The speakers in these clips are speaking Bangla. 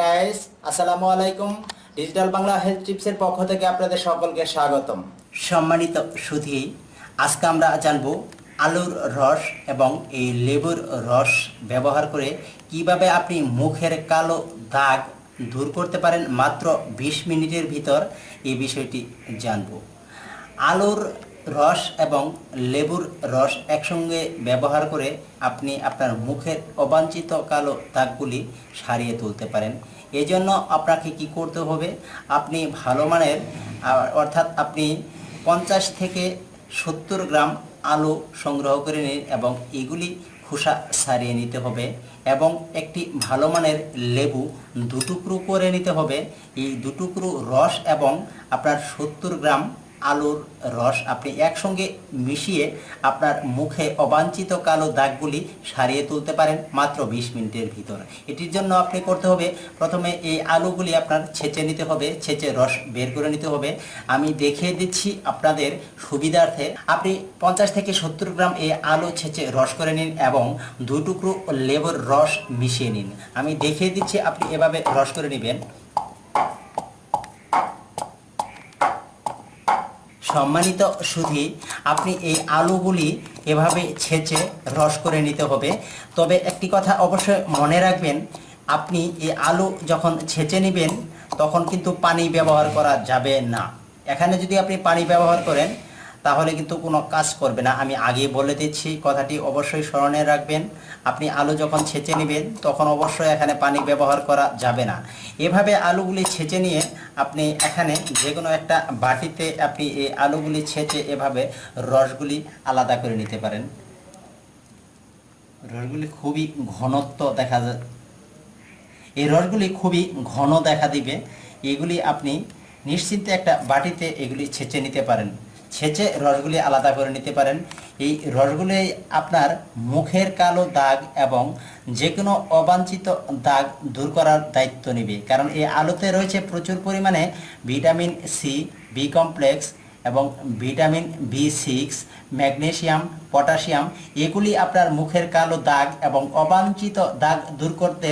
গাইস আসসালামু আলাইকুম ডিজিটাল বাংলা হেলথ টিপসের পক্ষ থেকে আপনাদের সকলকে স্বাগতম। সম্মানিত সুধী, আজকে আমরা জানব আলুর রস এবং এই লেবুর রস ব্যবহার করে কীভাবে আপনি মুখের কালো দাগ দূর করতে পারেন মাত্র 20 মিনিটের ভিতর এই বিষয়টি জানব। আলুর রস এবং লেবুর রস একসঙ্গে ব্যবহার করে আপনি আপনার মুখের অবাঞ্ছিত কালো দাগগুলি সারিয়ে তুলতে পারেন। এই জন্য আপনাকে কি করতে হবে? আপনি ভালো মানের অর্থাৎ আপনি পঞ্চাশ থেকে সত্তর গ্রাম আলু সংগ্রহ করে নিন এবং এগুলি খোসা সারিয়ে নিতে হবে এবং একটি ভালো মানের লেবু দুটুকরো করে নিতে হবে। এই দুটুকরো রস এবং আপনার সত্তর গ্রাম আলুর রস আপনি একসঙ্গে মিশিয়ে আপনার মুখে অবাঞ্ছিত কালো দাগগুলি সারিয়ে তুলতে পারেন মাত্র 20 মিনিটের ভিতর। এটির জন্য আপনি করতে হবে, প্রথমে এই আলুগুলি আপনার ছেঁচে নিতে হবে, ছেঁচে রস বের করে নিতে হবে। আমি দেখিয়ে দিচ্ছি আপনাদের সুবিধার্থে। আপনি পঞ্চাশ থেকে সত্তর গ্রাম এই আলু ছেঁচে রস করে নিন এবং দু টুকরো লেবুর রস মিশিয়ে নিন। আমি দেখিয়ে দিচ্ছি আপনি এভাবে রস করে নেবেন। সম্মানিত সুধি, আপনি এই আলুগুলি এভাবে ছেঁচে রস করে নিতে হবে। তবে একটি কথা অবশ্যই মনে রাখবেন, আপনি এই আলু যখন ছেঁচে নেবেন, তখন কিন্তু পানি ব্যবহার করা যাবে না। এখানে যদি আপনি পানি ব্যবহার করেন তাহলে কিন্তু কোনো কাজ করবে না। আমি আগে বলে দিচ্ছি, কথাটি অবশ্যই স্মরণে রাখবেন। আপনি আলু যখন ছেঁচে নেবেন, তখন অবশ্যই এখানে পানি ব্যবহার করা যাবে না। এভাবে আলুগুলি ছেঁচে নিয়ে আপনি এখানে যে কোনো একটা বাটিতে আপনি এই আলুগুলি ছেঁচে এভাবে রসগুলি আলাদা করে নিতে পারেন। রসগুলি খুবই ঘনত্ব দেখা যায়। এই রসগুলি খুবই ঘন দেখা দিবে। এগুলি আপনি নিশ্চিন্তে একটা বাটিতে এগুলি ছেঁচে নিতে পারেন। ছেঁচে রসগুলি আলাদা করে নিতে পারেন। এই রসগুলি আপনার মুখের কালো দাগ এবং যে কোনো অবাঞ্ছিত দাগ দূর করার দায়িত্ব নেবে। কারণ এই আলুতে রয়েছে প্রচুর পরিমাণে ভিটামিন সি বি কমপ্লেক্স এবং vitamin B six magnesium potassium. এগুলি আপনার মুখের কালো দাগ এবং অবাঞ্ছিত দাগ দূর করতে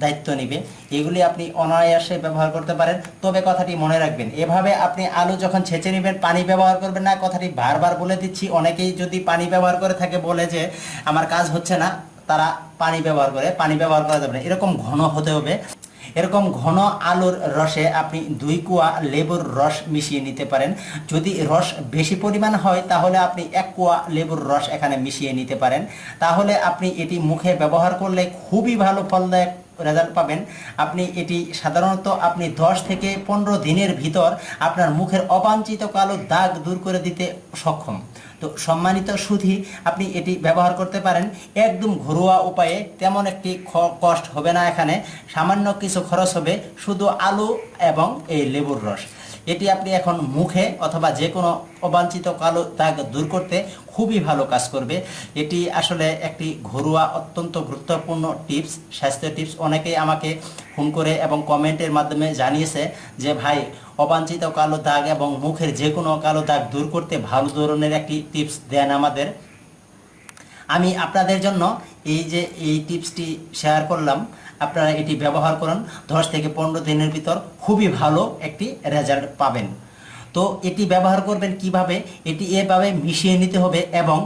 দায়িত্ব নেবে এগুলি আপনি অনায়াসে ব্যবহার করতে পারেন। তবে কথাটি মনে রাখবেন, এভাবে আপনি আলু যখন ছেঁচে নেবেন, পানি ব্যবহার করবেন না। কথাটি বারবার বলে দিচ্ছি, অনেকেই যদি পানি ব্যবহার করে থাকে বলে যে, আমার কাজ হচ্ছে না। তারা পানি ব্যবহার করে, পানি ব্যবহার করা যাবে না। এরকম ঘন হতে হবে। এরকম ঘন আলুর রসে আপনি দুই কুয়া লেবুর রস মিশিয়ে নিতে পারেন। যদি রস বেশি পরিমাণ হয়, তাহলে আপনি এক কুয়া লেবুর রস এখানে মিশিয়ে নিতে পারেন। তাহলে আপনি এটি মুখে ব্যবহার করলে খুবই ভালো, ফলদায়ক রেজাল্ট পাবেন। আপনি এটি সাধারণত আপনি 10 থেকে পনেরো দিনের ভিতর আপনার মুখের অবাঞ্ছিত কালো দাগ দূর করে দিতে সক্ষম। তো সম্মানিত সুধি, আপনি এটি ব্যবহার করতে পারেন। একদম ঘরোয়া উপায়ে তেমন একটি কষ্ট হবে না এখানে। সামান্য কিছু খরচ হবে শুধু আলু এবং এই লেবুর রস। এটি আপনি এখন মুখে অথবা যে কোনো অবাঞ্ছিত কালো দাগ দূর করতে খুবই ভালো কাজ করবে। এটি আসলে একটি ঘরোয়া অত্যন্ত গুরুত্বপূর্ণ টিপস, স্বাস্থ্য টিপস। অনেকেই আমাকে ফোন করে এবং কমেন্টের মাধ্যমে জানিয়েছে যে, ভাই, অবাঞ্ছিত কালো দাগ এবং মুখের যে কোনো কালো দাগ দূর করতে ভালো ধরনের একটি টিপস দেন আমাদের। আমি আপনাদের জন্য এই যে এই টিপসটি শেয়ার করলাম, আপনারা এটি ব্যবহার করুন। দশ থেকে পনেরো দিনের ভিতর খুবই ভালো একটি রেজাল্ট পাবেন। তো এটি ব্যবহার করবেন কীভাবে? এটি এভাবে মিশিয়ে নিতে হবে এবং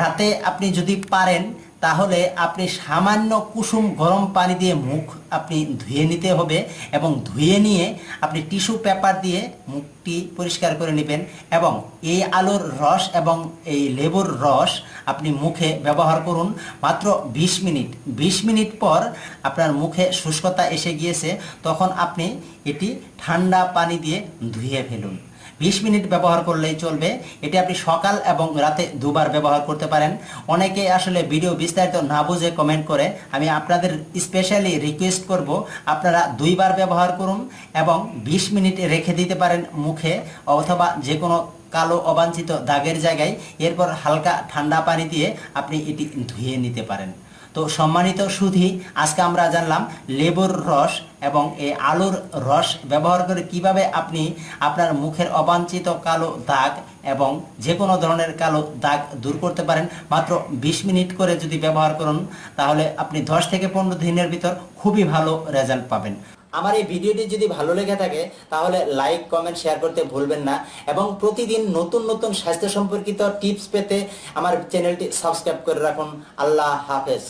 রাতে আপনি যদি পারেন তাহলে আপনি সামান্য কুসুম গরম পানি দিয়ে মুখ আপনি ধুয়ে নিতে হবে এবং ধুয়ে নিয়ে আপনি টিস্যু পেপার দিয়ে মুখটি পরিষ্কার করে নেবেন এবং এই আলুর রস এবং এই লেবুর রস আপনি মুখে ব্যবহার করুন মাত্র 20 মিনিট। 20 মিনিট পর আপনার মুখে শুষ্কতা এসে গিয়েছে, তখন আপনি এটি ঠান্ডা পানি দিয়ে ধুয়ে ফেলুন। বিশ মিনিট ব্যবহার করলেই চলবে। এটি আপনি সকাল এবং রাতে দুবার ব্যবহার করতে পারেন। অনেকে আসলে ভিডিও বিস্তারিত না বুঝে কমেন্ট করে। আমি আপনাদের স্পেশালি রিকোয়েস্ট করব, আপনারা দুইবার ব্যবহার করুন এবং বিশ মিনিট রেখে দিতে পারেন মুখে অথবা যে কোনো কালো অবাঞ্ছিত দাগের জায়গায়। এরপর হালকা ঠান্ডা পানি দিয়ে আপনি এটি ধুয়ে নিতে পারেন। তো সম্মানিত সুধী, আজকে আমরা জানলাম লেবুর রস এবং এই আলুর রস ব্যবহার করে কীভাবে আপনি আপনার মুখের অবাঞ্ছিত কালো দাগ এবং যে কোনো ধরনের কালো দাগ দূর করতে পারেন, মাত্র 20 মিনিট করে যদি ব্যবহার করুন, তাহলে আপনি 10 থেকে পনেরো দিনের ভিতর খুবই ভালো রেজাল্ট পাবেন। আমার এই ভিডিওটি যদি ভালো লেগে থাকে, তাহলে লাইক, কমেন্ট, শেয়ার করতে ভুলবেন না এবং প্রতিদিন নতুন নতুন স্বাস্থ্য সম্পর্কিত টিপস পেতে আমার চ্যানেলটি সাবস্ক্রাইব করে রাখুন। আল্লাহ হাফেজ।